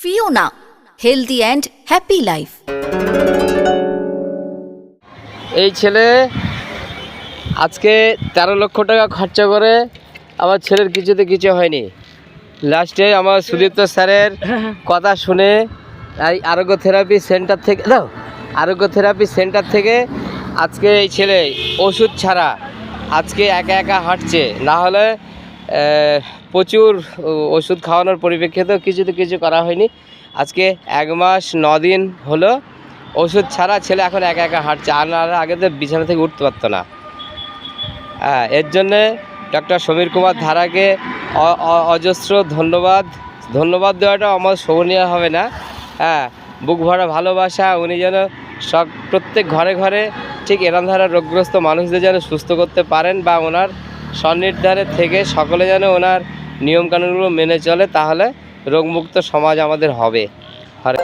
Fiona healthy and happy life এই ছেলে আজকে তেরো লক্ষ টাকা খরচা করে আমার ছেলের কিছুতে কিছু হয়নি। লাস্টে আমার সুদীপ্ত স্যারের কথা শুনে এই আরোগ্য থেরাপি সেন্টার থেকে দাও আরোগ্য থেরাপি সেন্টার থেকে আজকে এই ছেলে ওষুধ ছাড়া আজকে একা একা হাঁটছে। না হলে প্রচুর ওষুধ খাওয়ানোর পরিপ্রেক্ষিতেও কিছু তো কিছু করা হয়নি। আজকে এক মাস দিন হলো ওষুধ ছাড়া ছেলে এখন একা একা হাঁটছে। আর না আগে তো বিছানা থেকে উঠতে পারতো না। হ্যাঁ এর জন্যে ডক্টর সমীর কুমার ধারাকে অজস্র ধন্যবাদ। ধন্যবাদ দেওয়াটা আমার শোভনীয় হবে না। হ্যাঁ বুক ভরা ভালোবাসা, উনি যেন সব, প্রত্যেক ঘরে ঘরে ঠিক এরম ধারা রোগগ্রস্ত মানুষদের যেন সুস্থ করতে পারেন বা ওনার সন্নির্ধারে থেকে সকলে যেন ওনার নিয়মকানুনগুলো মেনে চলে তাহলে রোগমুক্ত সমাজ আমাদের হবে। হরে